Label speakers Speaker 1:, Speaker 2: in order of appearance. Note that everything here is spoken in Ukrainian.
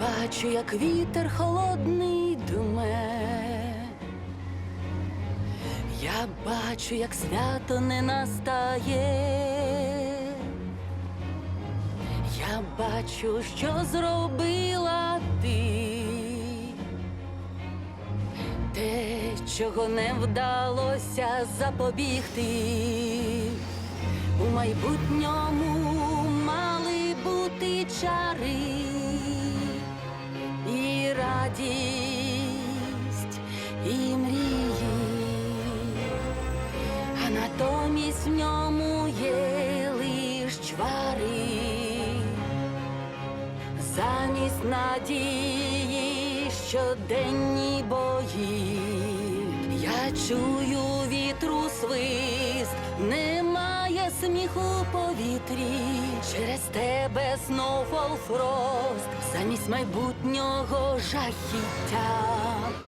Speaker 1: бачу, як вітер холодний дме. Я бачу, як свято не настає. Я бачу, що зробила ти. Те, чого не вдалося запобігти. У майбутньому радість, і мрії, а натомість в ньому є лиш чвари, замість надії щоденні бої. Я чую вітру свист, немає сміху повітрі. Через тебе знов фолфрост, замість майбутнього жахіття.